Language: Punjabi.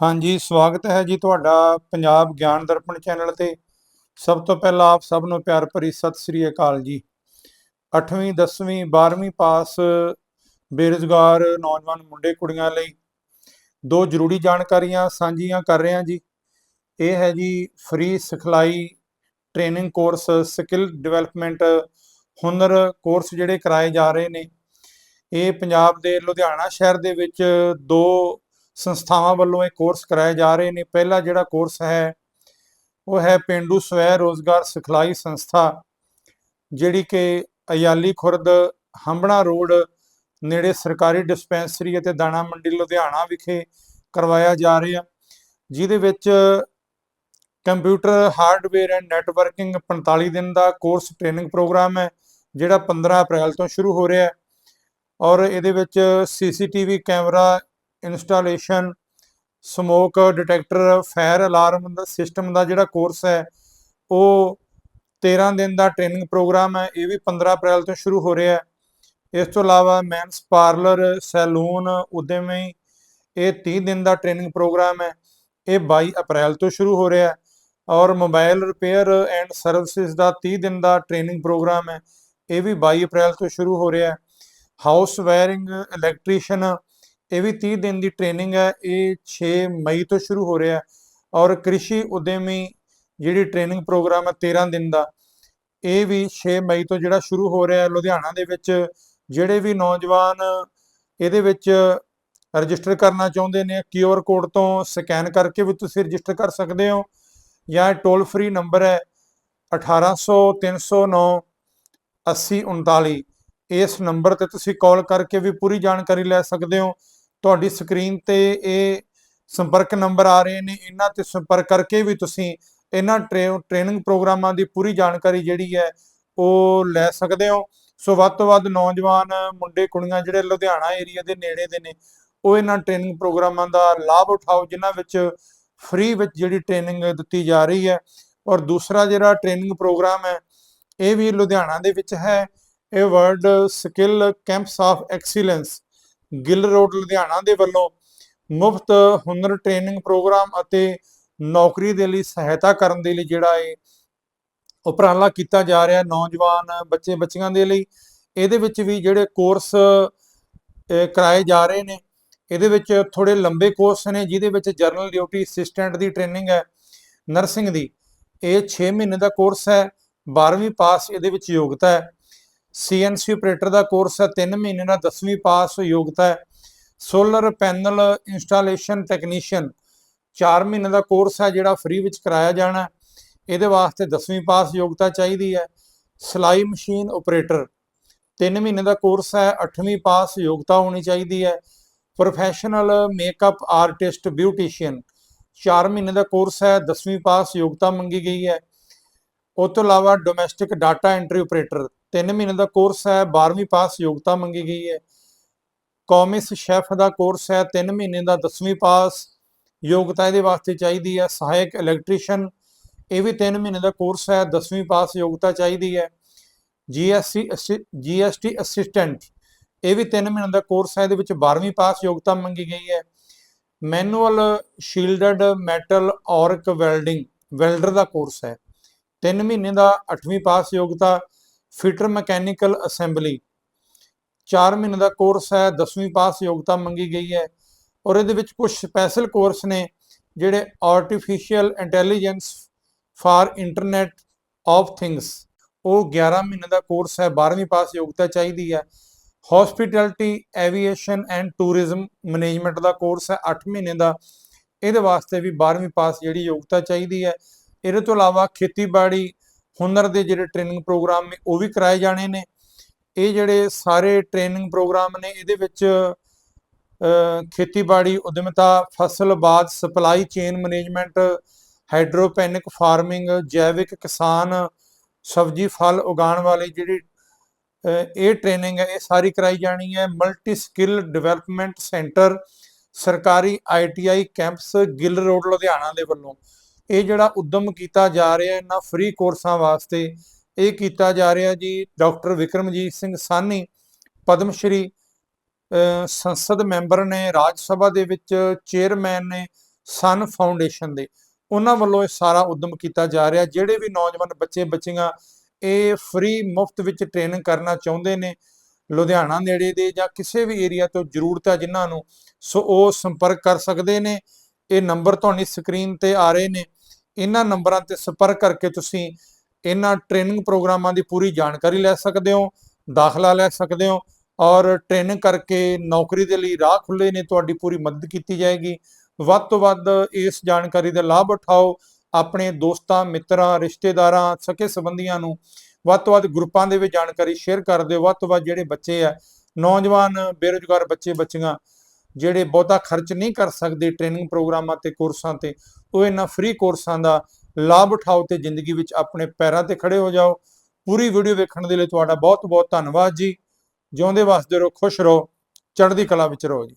ਹਾਂਜੀ, ਸਵਾਗਤ ਹੈ ਜੀ ਤੁਹਾਡਾ ਪੰਜਾਬ ਗਿਆਨ ਦਰਪਣ ਚੈਨਲ ਤੇ। ਸਭ ਤੋਂ ਪਹਿਲਾਂ ਆਪ ਸਭ ਨੂੰ ਪਿਆਰ ਭਰੀ ਸਤਿ ਸ੍ਰੀ ਅਕਾਲ ਜੀ। 8ਵੀਂ 10ਵੀਂ 12ਵੀਂ ਪਾਸ ਬੇਰੁਜ਼ਗਾਰ ਨੌਜਵਾਨ ਮੁੰਡੇ ਕੁੜੀਆਂ ਲਈ ਦੋ ਜ਼ਰੂਰੀ ਜਾਣਕਾਰੀਆਂ ਸਾਂਝੀਆਂ ਕਰ ਰਹੇ ਹਾਂ ਜੀ। ਇਹ ਹੈ ਜੀ ਫ੍ਰੀ ਸਿਖਲਾਈ ਟ੍ਰੇਨਿੰਗ ਕੋਰਸ, ਸਕਿੱਲ ਡਿਵੈਲਪਮੈਂਟ, ਹੁਨਰ ਕੋਰਸ ਜਿਹੜੇ ਕਰਾਏ ਜਾ ਰਹੇ ਨੇ। ਇਹ ਪੰਜਾਬ ਦੇ ਲੁਧਿਆਣਾ ਸ਼ਹਿਰ ਦੇ ਵਿੱਚ ਦੋ ਸੰਸਥਾਵਾਂ ਵੱਲੋਂ ਇਹ ਕੋਰਸ ਕਰਾਏ ਜਾ ਰਹੇ ਨੇ। ਪਹਿਲਾ ਜਿਹੜਾ ਕੋਰਸ ਹੈ, ਉਹ ਹੈ ਪਿੰਡੂ ਸਵੈ ਰੋਜ਼ਗਾਰ ਸਿਖਲਾਈ ਸੰਸਥਾ, ਜਿਹੜੀ ਕਿ ਅਯਾਲੀ ਖੁਰਦ, ਹੰਬਣਾ ਰੋਡ, ਨੇੜੇ ਸਰਕਾਰੀ ਡਿਸਪੈਂਸਰੀ ਅਤੇ ਦਾਣਾ ਮੰਡੀ ਲੁਧਿਆਣਾ ਵਿਖੇ ਕਰਵਾਇਆ ਜਾ ਰਿਹਾ। ਜਿਹਦੇ ਵਿੱਚ ਕੰਪਿਊਟਰ, ਹਾਰਡਵੇਅਰ ਐਂਡ ਨੈਟਵਰਕਿੰਗ 45 ਦਿਨ ਦਾ ਕੋਰਸ ਟ੍ਰੇਨਿੰਗ ਪ੍ਰੋਗਰਾਮ ਹੈ, ਜਿਹੜਾ 15 ਅਪ੍ਰੈਲ ਤੋਂ ਸ਼ੁਰੂ ਹੋ ਰਿਹਾ ਹੈ। ਔਰ ਇਹਦੇ ਵਿੱਚ CCTV camera installation smoke detector fire alarm ਦਾ ਸਿਸਟਮ ਦਾ ਜਿਹੜਾ ਕੋਰਸ ਹੈ, ਉਹ 13 ਦਿਨ ਦਾ ਟ੍ਰੇਨਿੰਗ ਪ੍ਰੋਗਰਾਮ ਹੈ, ਇਹ ਵੀ 15 ਅਪ੍ਰੈਲ ਤੋਂ ਸ਼ੁਰੂ ਹੋ ਰਿਹਾ ਹੈ। ਇਸ ਤੋਂ ਇਲਾਵਾ ਮੈਨਸ ਪਾਰਲਰ ਸੈਲੂਨ ਉਦਯਮੀ ਇਹ 30 ਦਿਨ ਦਾ ਟ੍ਰੇਨਿੰਗ ਪ੍ਰੋਗਰਾਮ ਹੈ, ਇਹ 22 ਅਪ੍ਰੈਲ ਤੋਂ ਸ਼ੁਰੂ ਹੋ ਰਿਹਾ ਹੈ ਔਰ ਮੋਬਾਈਲ ਰਿਪੇਅਰ ਐਂਡ ਸਰਵਿਸਿਜ਼ ਦਾ 30 ਦਿਨ ਦਾ ਟ੍ਰੇਨਿੰਗ ਪ੍ਰੋਗਰਾਮ ਹੈ, ਇਹ ਵੀ 22 ਅਪ੍ਰੈਲ ਤੋਂ ਸ਼ੁਰੂ ਹੋ ਰਿਹਾ ਹੈ। ਹਾਊਸ ਵਾਇਰਿੰਗ ਇਲੈਕਟ੍ਰੀਸ਼ੀਅਨ ਇਹ ਵੀ 30 ਦਿਨ ਦੀ ਟ੍ਰੇਨਿੰਗ ਹੈ, ਇਹ 6 ਮਈ ਤੋਂ ਸ਼ੁਰੂ ਹੋ ਰਿਹਾ ਔਰ ਕ੍ਰਿਸ਼ੀ ਉਦਯਮੀ ਜਿਹੜੀ ਟ੍ਰੇਨਿੰਗ ਪ੍ਰੋਗਰਾਮ ਹੈ 13 ਦਿਨ ਦਾ, ਇਹ ਵੀ 6 ਮਈ ਤੋਂ ਜਿਹੜਾ ਸ਼ੁਰੂ ਹੋ ਰਿਹਾ ਲੁਧਿਆਣਾ ਦੇ ਵਿੱਚ, ਜਿਹੜੇ ਵੀ ਨੌਜਵਾਨ ਇਹਦੇ ਵਿੱਚ ਰਜਿਸਟਰ ਕਰਨਾ ਚਾਹੁੰਦੇ ਨੇ ਕਿਊਆਰ ਕੋਡ ਤੋਂ ਸਕੈਨ ਕਰਕੇ ਵੀ ਤੁਸੀਂ ਰਜਿਸਟਰ ਕਰ ਸਕਦੇ ਹੋ ਜਾਂ ਟੋਲ ਫ੍ਰੀ ਨੰਬਰ ਹੈ 1800 309 8039 ਇਸ ਨੰਬਰ ਤੇ ਤੁਸੀਂ ਕਾਲ ਕਰਕੇ ਵੀ ਪੂਰੀ ਜਾਣਕਾਰੀ ਲੈ ਸਕਦੇ ਹੋ ਤੁਹਾਡੀ ਸਕਰੀਨ ਤੇ ਇਹ ਸੰਪਰਕ ਨੰਬਰ ਆ ਰਹੇ ਨੇ, ਇਹਨਾਂ ਤੇ ਸੰਪਰਕ ਕਰਕੇ ਵੀ ਤੁਸੀਂ ਇਹਨਾਂ ਟ੍ਰੇਨਿੰਗ ਪ੍ਰੋਗਰਾਮਾਂ ਦੀ ਪੂਰੀ ਜਾਣਕਾਰੀ ਜਿਹੜੀ ਹੈ ਉਹ ਲੈ ਸਕਦੇ ਹੋ। ਸੋ ਵੱਧ ਤੋਂ ਵੱਧ ਨੌਜਵਾਨ, ਮੁੰਡੇ, ਕੁੜੀਆਂ ਜਿਹੜੇ ਲੁਧਿਆਣਾ ਏਰੀਆ ਦੇ ਨੇੜੇ ਦੇ ਨੇ, ਉਹ ਇਹਨਾਂ ਟ੍ਰੇਨਿੰਗ ਪ੍ਰੋਗਰਾਮਾਂ ਦਾ ਲਾਭ ਉਠਾਓ, ਜਿਨ੍ਹਾਂ ਵਿੱਚ ਫ੍ਰੀ ਵਿੱਚ ਜਿਹੜੀ ਟ੍ਰੇਨਿੰਗ ਦਿੱਤੀ ਜਾ ਰਹੀ ਹੈ। ਔਰ ਦੂਸਰਾ ਜਿਹੜਾ ਟ੍ਰੇਨਿੰਗ ਪ੍ਰੋਗਰਾਮ ਹੈ, ਇਹ ਵੀ ਲੁਧਿਆਣਾ ਦੇ ਵਿੱਚ ਹੈ। ਇਹ world skill campus of excellence Gill road, Ludhiana ਦੇ ਵੱਲੋਂ ਮੁਫਤ ਹੁਨਰ ਟ੍ਰੇਨਿੰਗ ਪ੍ਰੋਗਰਾਮ ਅਤੇ ਨੌਕਰੀ ਦੇ ਲਈ ਸਹਾਇਤਾ ਕਰਨ ਦੇ ਲਈ ਜਿਹੜਾ ਹੈ ਉਪਰਾਲਾ ਕੀਤਾ ਜਾ ਰਿਹਾ ਨੌਜਵਾਨ ਬੱਚੇ, ਬੱਚੀਆਂ ਦੇ ਲਈ, ਇਹਦੇ ਵਿੱਚ ਵੀ ਜਿਹੜੇ ਕੋਰਸ ਕਰਾਏ ਜਾ ਰਹੇ ਨੇ, ਇਹਦੇ ਵਿੱਚ ਥੋੜੇ ਲੰਬੇ ਕੋਰਸ ਨੇ, ਜਿਹਦੇ ਵਿੱਚ ਜਰਨਲ ਡਿਊਟੀ ਅਸਿਸਟੈਂਟ ਦੀ ਟ੍ਰੇਨਿੰਗ ਹੈ, ਨਰਸਿੰਗ ਦੀ, ਇਹ 6 ਮਹੀਨੇ ਦਾ ਕੋਰਸ ਹੈ 12ਵੀਂ ਪਾਸ ਇਹਦੇ ਵਿੱਚ ਯੋਗਤਾ ਹੈ। ਸੀਐਨਸੀ ਆਪਰੇਟਰ ਦਾ ਕੋਰਸ ਹੈ 3 ਮਹੀਨੇ ਦਾ 10ਵੀਂ ਪਾਸ ਯੋਗਤਾ ਹੈ। ਸੋਲਰ ਪੈਨਲ ਇੰਸਟਾਲੇਸ਼ਨ ਟੈਕਨੀਸ਼ੀਅਨ 4 ਮਹੀਨੇ ਦਾ ਕੋਰਸ ਹੈ, ਜਿਹੜਾ ਫ੍ਰੀ ਵਿੱਚ ਕਰਾਇਆ ਜਾਣਾ ਇਹਦੇ ਵਾਸਤੇ 10ਵੀਂ ਪਾਸ ਯੋਗਤਾ ਚਾਹੀਦੀ ਹੈ। ਸਲਾਈ ਮਸ਼ੀਨ ਆਪਰੇਟਰ 3 ਮਹੀਨੇ ਦਾ ਕੋਰਸ ਹੈ 8ਵੀਂ ਪਾਸ ਯੋਗਤਾ ਹੋਣੀ ਚਾਹੀਦੀ ਹੈ। ਪ੍ਰੋਫੈਸ਼ਨਲ ਮੇਕਅਪ ਆਰਟਿਸਟ ਬਿਊਟੀਸ਼ੀਅਨ 4 ਮਹੀਨੇ ਦਾ ਕੋਰਸ ਹੈ 10ਵੀਂ ਪਾਸ ਯੋਗਤਾ ਮੰਗੀ ਗਈ ਹੈ। ਉਸ ਤੋਂ ਇਲਾਵਾ ਡੋਮੈਸਟਿਕ ਡਾਟਾ ਐਂਟਰੀ ਆਪਰੇਟਰ 3 ਮਹੀਨੇ ਦਾ ਕੋਰਸ ਹੈ 12ਵੀਂ ਪਾਸ ਯੋਗਤਾ ਮੰਗੀ ਗਈ ਹੈ। ਕਾਮਿਸ ਸ਼ੈਫ ਦਾ ਕੋਰਸ ਹੈ 3 ਮਹੀਨੇ ਦਾ 10ਵੀਂ ਪਾਸ ਯੋਗਤਾ ਇਹਦੇ ਵਾਸਤੇ ਚਾਹੀਦੀ ਹੈ। ਸਹਾਇਕ ਇਲੈਕਟ੍ਰੀਸ਼ੀਅਨ ਇਹ ਵੀ 3 ਮਹੀਨੇ ਦਾ ਕੋਰਸ ਹੈ 10ਵੀਂ ਪਾਸ ਯੋਗਤਾ ਚਾਹੀਦੀ ਹੈ। ਜੀਐਸਟੀ ਜੀਐਸਟੀ ਅਸਿਸਟੈਂਟ ਇਹ ਵੀ 3 ਮਹੀਨੇ ਦਾ ਕੋਰਸ ਹੈ, ਇਹਦੇ ਵਿੱਚ 12ਵੀਂ ਪਾਸ ਯੋਗਤਾ ਮੰਗੀ ਗਈ ਹੈ। Manual shielded metal arc welding welder ਦਾ ਕੋਰਸ ਹੈ। 3 ਮਹੀਨੇ ਦਾ 8ਵੀਂ ਪਾਸ ਯੋਗਤਾ, ਫਿਟਰ ਮਕੈਨੀਕਲ ਅਸੈਂਬਲੀ। 4 ਮਹੀਨੇ ਦਾ ਕੋਰਸ ਹੈ 10ਵੀਂ ਪਾਸ ਯੋਗਤਾ ਮੰਗੀ ਗਈ ਹੈ ਔਰ ਇਹਦੇ ਵਿੱਚ ਕੁਝ ਸਪੈਸ਼ਲ ਕੋਰਸ ਨੇ ਜਿਹੜੇ artificial intelligence for internet of things ਉਹ 11 ਮਹੀਨੇ ਦਾ ਕੋਰਸ ਹੈ 12ਵੀਂ ਪਾਸ ਯੋਗਤਾ ਚਾਹੀਦੀ ਹੈ। Hospitality aviation and tourism management the course ਹੈ 8 ਮਹੀਨੇ ਦਾ। ਇਹਦੇ ਵਾਸਤੇ ਵੀ 12ਵੀਂ ਪਾਸ ਜਿਹੜੀ ਯੋਗਤਾ ਚਾਹੀਦੀ ਹੈ। ਇਹਦੇ ਤੋਂ ਇਲਾਵਾ ਖੇਤੀਬਾੜੀ, ਹੁਨਰ ਦੇ ਜਿਹੜੇ ਟ੍ਰੇਨਿੰਗ ਪ੍ਰੋਗਰਾਮ ਨੇ, ਉਹ ਵੀ ਕਰਾਏ ਜਾਣੇ ਨੇ। ਇਹ ਜਿਹੜੇ ਸਾਰੇ ਟ੍ਰੇਨਿੰਗ ਪ੍ਰੋਗਰਾਮ ਨੇ, ਇਹਦੇ ਵਿੱਚ ਖੇਤੀਬਾੜੀ, ਉਦਮਤਾ, ਫਸਲ ਬਾਦ supply chain management hydroponic farming ਜੈਵਿਕ ਕਿਸਾਨ, ਸਬਜ਼ੀ, ਫਲ ਉਗਾਉਣ ਵਾਲੀ ਜਿਹੜੀ ਇਹ ਟ੍ਰੇਨਿੰਗ ਹੈ, ਇਹ ਸਾਰੀ ਕਰਾਈ ਜਾਣੀ ਹੈ। ਮਲਟੀ ਸਕਿੱਲ ਡਿਵੈਲਪਮੈਂਟ ਸੈਂਟਰ ਸਰਕਾਰੀ ITI campus Gill road, Ludhiana ਦੇ ਵੱਲੋਂ। ਇਹ ਜਿਹੜਾ ਉਦਮ ਕੀਤਾ ਜਾ ਰਿਹਾ ਇਹਨਾਂ ਫ੍ਰੀ ਕੋਰਸਾਂ ਵਾਸਤੇ, ਇਹ ਕੀਤਾ ਜਾ ਰਿਹਾ ਜੀ ਡਾਕਟਰ ਵਿਕਰਮਜੀਤ ਸਿੰਘ ਸਾਨੀ ਪਦਮ ਸ਼੍ਰੀ ਸੰਸਦ ਮੈਂਬਰ ਨੇ, ਰਾਜ ਸਭਾ ਦੇ ਵਿੱਚ ਚੇਅਰਮੈਨ ਨੇ ਸਨ ਫਾਊਂਡੇਸ਼ਨ ਦੇ। ਉਹਨਾਂ ਵੱਲੋਂ ਇਹ ਸਾਰਾ ਉਦਮ ਕੀਤਾ ਜਾ ਰਿਹਾ। ਜਿਹੜੇ ਵੀ ਨੌਜਵਾਨ ਬੱਚੇ, ਬੱਚੀਆਂ ਇਹ ਫ੍ਰੀ ਮੁਫਤ ਵਿੱਚ ਟ੍ਰੇਨਿੰਗ ਕਰਨਾ ਚਾਹੁੰਦੇ ਨੇ, ਲੁਧਿਆਣਾ ਨੇੜੇ ਦੇ ਜਾਂ ਕਿਸੇ ਵੀ ਏਰੀਆ ਤੋਂ ਜ਼ਰੂਰਤ ਹੈ ਜਿਨ੍ਹਾਂ ਨੂੰ, ਸੋ ਉਹ ਸੰਪਰਕ ਕਰ ਸਕਦੇ ਨੇ। ਇਹ ਨੰਬਰ ਤੁਹਾਡੀ ਸਕਰੀਨ ਤੇ ਆ ਰਹੇ ਨੇ। ਇਹਨਾਂ ਨੰਬਰਾਂ ਤੇ ਸੰਪਰਕ ਕਰਕੇ ਤੁਸੀਂ ਇਹਨਾਂ ਟ੍ਰੇਨਿੰਗ ਪ੍ਰੋਗਰਾਮਾਂ ਦੀ ਪੂਰੀ ਜਾਣਕਾਰੀ ਲੈ ਸਕਦੇ ਹੋ, ਦਾਖਲਾ ਲੈ ਸਕਦੇ ਹੋ ਔਰ ਟ੍ਰੇਨਿੰਗ ਕਰਕੇ ਨੌਕਰੀ ਦੇ ਲਈ ਰਾਹ ਖੁੱਲੇ ਨੇ, ਤੁਹਾਡੀ ਪੂਰੀ ਮਦਦ ਕੀਤੀ ਜਾਏਗੀ। ਵੱਧ ਤੋਂ ਵੱਧ ਇਸ ਜਾਣਕਾਰੀ ਦਾ ਲਾਭ ਉਠਾਓ, ਆਪਣੇ ਦੋਸਤਾਂ, ਮਿੱਤਰਾਂ, ਰਿਸ਼ਤੇਦਾਰਾਂ, ਸਕੇ ਸੰਬੰਧੀਆਂ ਨੂੰ। ਵੱਧ ਤੋਂ ਵੱਧ ਗਰੁੱਪਾਂ ਦੇ ਵਿੱਚ ਜਾਣਕਾਰੀ ਸ਼ੇਅਰ ਕਰ ਦਿਓ। ਵੱਧ ਤੋਂ ਵੱਧ ਜਿਹੜੇ ਬੱਚੇ ਆ, ਨੌਜਵਾਨ ਬੇਰੁਜ਼ਗਾਰ ਬੱਚੇ, ਬੱਚੀਆਂ ਜਿਹੜੇ ਬਹੁਤਾ ਖਰਚ ਨਹੀਂ ਕਰ ਸਕਦੇ ਟ੍ਰੇਨਿੰਗ ਪ੍ਰੋਗਰਾਮਾਂ ਤੇ ਕੋਰਸਾਂ ਤੇ, ਉਹ ਇਹਨਾਂ ਫ੍ਰੀ ਕੋਰਸਾਂ ਦਾ ਲਾਭ ਉਠਾਓ ਤੇ ਜ਼ਿੰਦਗੀ ਵਿੱਚ ਆਪਣੇ ਪੈਰਾਂ ਤੇ ਖੜੇ ਹੋ ਜਾਓ। ਪੂਰੀ ਵੀਡੀਓ ਵੇਖਣ ਦੇ ਲਈ ਤੁਹਾਡਾ ਬਹੁਤ ਬਹੁਤ ਧੰਨਵਾਦ ਜੀ। ਜਿਉਂਦੇ ਵਸਦੇ ਰਹੋ, ਖੁਸ਼ ਰਹੋ, ਚੜ੍ਹਦੀ ਕਲਾ ਵਿੱਚ ਰਹੋ ਜੀ।